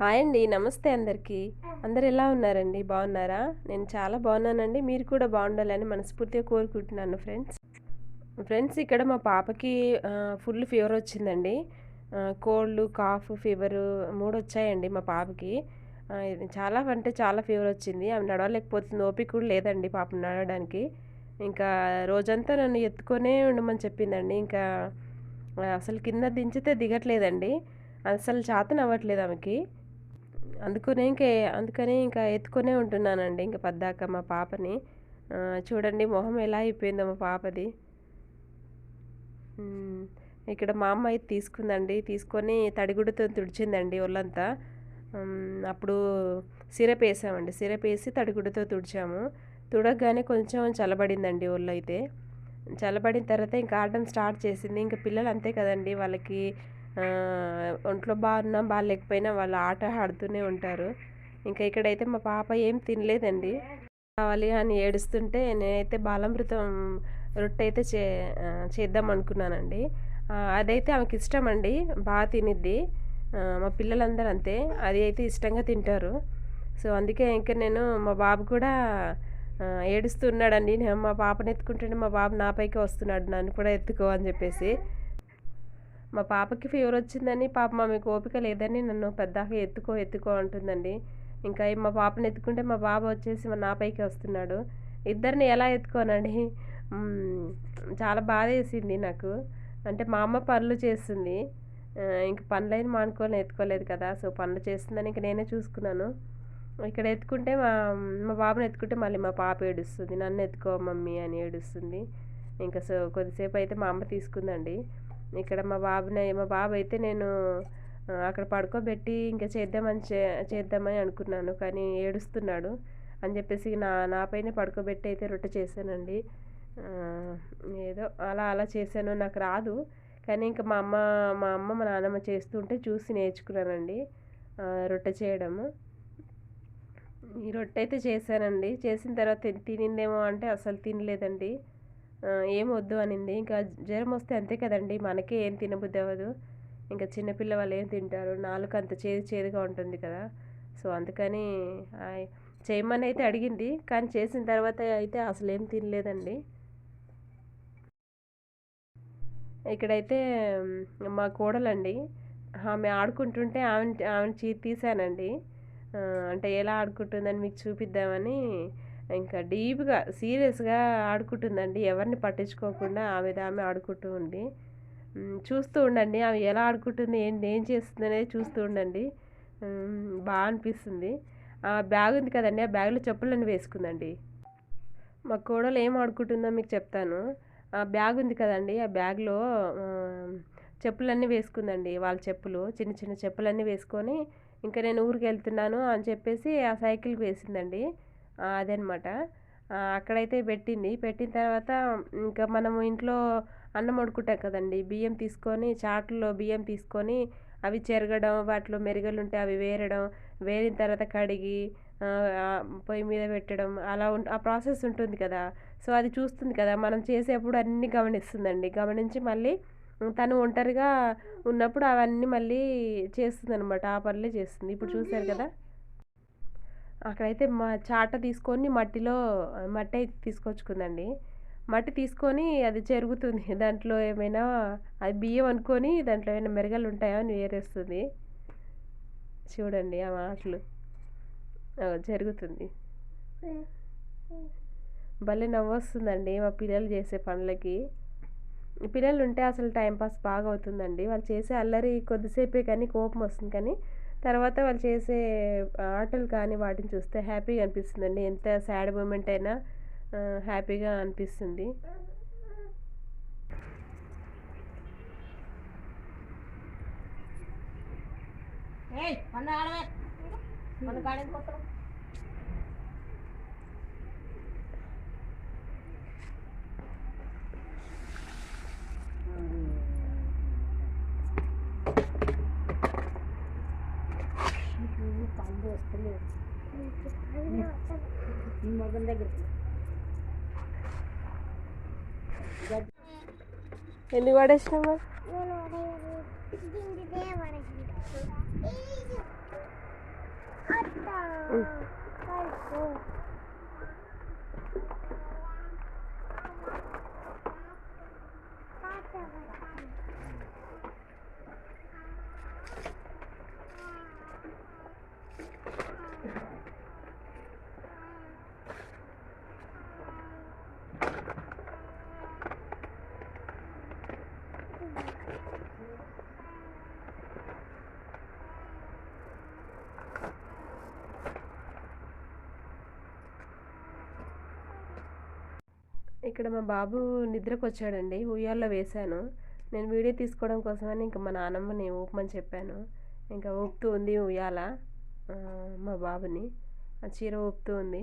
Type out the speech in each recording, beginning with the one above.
Hi అండి. నమస్తే అందరికీ. అందరు ఎలా ఉన్నారండి? బాగున్నారా? నేను చాలా బాగున్నానండి. మీరు కూడా బాగుండాలని మనస్ఫూర్తిగా కోరుకుంటున్నాను ఫ్రెండ్స్. ఫ్రెండ్స్ ఇక్కడ మా పాపకి ఫుల్ ఫీవర్ వచ్చిందండి. కోల్డ్ కాఫ్ ఫీవర్ మూడు వచ్చాయండి మా పాపకి. చాలా అంటే చాలా ఫీవర్ వచ్చింది. ఆమె నడవలేకపోతుంది. ఓపిక కూడా లేదండి పాప నడవడానికి. ఇంకా రోజంతా నన్ను ఎత్తుకొనే ఉండమని చెప్పిందండి. ఇంకా అసలు కింద దించితే దిగట్లేదండి. అసలు చేతనవ్వట్లేదు ఆమెకి. అందుకనే ఇంకే అందుకనే ఇంకా ఎత్తుకొనే ఉంటున్నానండి ఇంకా పద్దాక మా పాపని. చూడండి మొహం ఎలా అయిపోయిందో మా పాపది. ఇక్కడ మా అమ్మ అయితే తీసుకుందండి. తీసుకొని తడిగుడ్డతో తుడిచిందండి ఒళ్ళంతా. అప్పుడు సిరప్ వేసామండి. సిరప్ వేసి తడిగుడ్డతో తుడిచాము. తుడగగానే కొంచెం చల్లబడిందండి ఒళ్ళు అయితే చల్లబడిన తర్వాత ఇంకా ఆడడం స్టార్ట్ చేసింది. ఇంకా పిల్లలు అంతే కదండి వాళ్ళకి ఒంట్లో బాగున్నా బాగాలేకపోయినా వాళ్ళు ఆట ఆడుతూనే ఉంటారు. ఇంకా ఇక్కడైతే మా పాప ఏం తినలేదండి. కావాలి అని ఏడుస్తుంటే నేనైతే బాలామృతం రొట్టె అయితే చే చేద్దాం అనుకున్నానండి. అదైతే ఆమెకి ఇష్టం అండి బాగా తినిద్ది. మా పిల్లలందరూ అంతే అది అయితే ఇష్టంగా తింటారు. సో అందుకే ఇంకా నేను మా బాబు కూడా ఏడుస్తున్నాడండి నేను మా పాపను ఎత్తుకుంటుంటే మా బాబు నాపైకి వస్తున్నాడు నన్ను కూడా ఎత్తుకో అని చెప్పేసి. మా పాపకి ఫీవర్ వచ్చిందని పాప మా మీకు ఓపిక లేదని నన్ను పెద్దగా ఎత్తుకో ఎత్తుకో అంటుందండి. ఇంకా మా పాపని ఎత్తుకుంటే మా బాబు వచ్చేసి మా నాపైకి వస్తున్నాడు. ఇద్దరిని ఎలా ఎత్తుకోనండి? చాలా బాధ వేసింది నాకు. అంటే మా అమ్మ పనులు చేస్తుంది. ఇంక పనులైన మానుకొని ఎత్తుకోలేదు కదా. సో పనులు చేస్తుందని ఇంక నేనే చూసుకున్నాను. ఇక్కడ ఎత్తుకుంటే మా మా బాబుని ఎత్తుకుంటే మళ్ళీ మా పాప ఏడుస్తుంది. నన్ను ఎత్తుకో మమ్మీ అని ఏడుస్తుంది. ఇంకా సో కొద్దిసేపు అయితే మా అమ్మ తీసుకుందండి. ఇక్కడ మా బాబుని మా బాబు అయితే నేను అక్కడ పడుకోబెట్టి ఇంకా చేద్దామని చే చేద్దామని అనుకున్నాను. కానీ ఏడుస్తున్నాడు. అని చెప్పేసి నా నా పైన పడుకోబెట్టి అయితే రొట్టె చేశానండి. ఏదో అలా అలా చేశాను. నాకు రాదు. కానీ ఇంకా మా అమ్మ మా అమ్మ మా నాన్నమ్మ చేస్తుంటే చూసి నేర్చుకున్నానండి రొట్టె చేయడము. ఈ రొట్టె అయితే చేశానండి. చేసిన తర్వాత తినిందేమో అంటే అసలు తినలేదండి. ఏం వద్దు అనింది. ఇంకా జ్వరం వస్తే అంతే కదండి మనకే ఏం తినబుద్ధి అవ్వదు ఇంకా చిన్నపిల్ల వాళ్ళు ఏం తింటారు? నాలుక అంత చేదు చేదుగా ఉంటుంది కదా. సో అందుకని చేయమని అయితే అడిగింది. కానీ చేసిన తర్వాత అయితే అసలు ఏం తినలేదండి. ఇక్కడైతే మా కోడలండి ఆమె ఆడుకుంటుంటే ఆమె ఆమెను చీ తీసానండి అంటే ఎలా ఆడుకుంటుందని మీకు చూపిద్దామని ఇంకా డీప్గా సీరియస్గా ఆడుకుంటుందండి. ఎవరిని పట్టించుకోకుండా ఆమె ఆమె ఆడుకుంటూ ఉంది చూస్తూ ఉండండి. ఆమె ఎలా ఆడుకుంటుంది ఏంటి ఏం చేస్తుంది అనేది చూస్తూ ఉండండి. బాగా అనిపిస్తుంది. ఆ బ్యాగ్ ఉంది కదండి ఆ బ్యాగ్లో చెప్పులన్నీ వేసుకుందండి. మా కోడలు ఏం ఆడుకుంటుందో మీకు చెప్తాను. ఆ బ్యాగ్ ఉంది కదండి ఆ బ్యాగ్లో చెప్పులన్నీ వేసుకుందండి. వాళ్ళ చెప్పులు చిన్న చిన్న చెప్పులన్నీ వేసుకొని ఇంకా నేను ఊరికి వెళ్తున్నాను అని చెప్పేసి ఆ సైకిల్కి వేసిందండి. అదనమాట అక్కడైతే పెట్టింది. పెట్టిన తర్వాత ఇంకా మనము ఇంట్లో అన్నం వండుకుంటాం కదండి. బియ్యం తీసుకొని చాట్లో బియ్యం తీసుకొని అవి చెరగడం వాటిలో మెరుగలు ఉంటే అవి వేరడం వేరిన తర్వాత కడిగి పొయ్యి మీద పెట్టడం అలా ఉం ఆ ప్రాసెస్ ఉంటుంది కదా. సో అది చూస్తుంది కదా. మనం చేసేప్పుడు అన్నీ గమనిస్తుందండి. గమనించి మళ్ళీ తను ఒంటరిగా ఉన్నప్పుడు అవన్నీ మళ్ళీ చేస్తుంది అనమాట ఆ పనులే చేస్తుంది. ఇప్పుడు చూశారు కదా. అక్కడైతే మా చాట తీసుకొని మట్టిలో మట్టి అయితే తీసుకొచ్చుకుందండి. మట్టి తీసుకొని అది చెరుగుతుంది. దాంట్లో ఏమైనా అది బియ్యం అనుకొని దాంట్లో ఏమైనా మెరగలు ఉంటాయో అని వేరేస్తుంది. చూడండి ఆ మాటలు జరుగుతుంది. భలే నవ్వొస్తుందండి మా పిల్లలు చేసే పనులకి. పిల్లలు ఉంటే అసలు టైంపాస్ బాగా అవుతుందండి. వాళ్ళు చేసే అల్లరి కొద్దిసేపే కానీ కోపం వస్తుంది. కానీ తర్వాత వాళ్ళు చేసే ఆటలు కానీ వాటిని చూస్తే హ్యాపీగా అనిపిస్తుందండి. ఎంత సాడ్ మూమెంట్ అయినా హ్యాపీగా అనిపిస్తుంది. ఏయ్ పన్ను ఆడవే పన్ను కాడేది కొత్తరు పాలు వస్తలేదు. నీ మొగం దగ్గర. ఎన్ని పడేసినామా ఇక్కడ మా బాబు నిద్రకు వచ్చాడండి ఉయ్యాల్లో వేశాను. నేను వీడియో తీసుకోవడం కోసమని ఇంకా మా నాన్నమ్మని ఊపమని చెప్పాను. ఇంకా ఊపుతూ ఉంది ఉయ్యాల మా బాబుని. ఆ చీర ఊపుతూ ఉంది.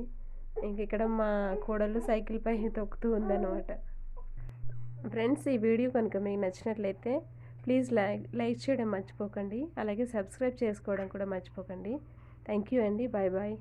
ఇంక ఇక్కడ మా కోడలు సైకిల్ పై తొక్కుతూ ఉందన్నమాట. ఫ్రెండ్స్ ఈ వీడియో కనుక మీకు నచ్చినట్లయితే ప్లీజ్ లైక్ లైక్ చేయడం మర్చిపోకండి. అలాగే సబ్స్క్రైబ్ చేసుకోవడం కూడా మర్చిపోకండి. థ్యాంక్ యూ అండి. Bye bye.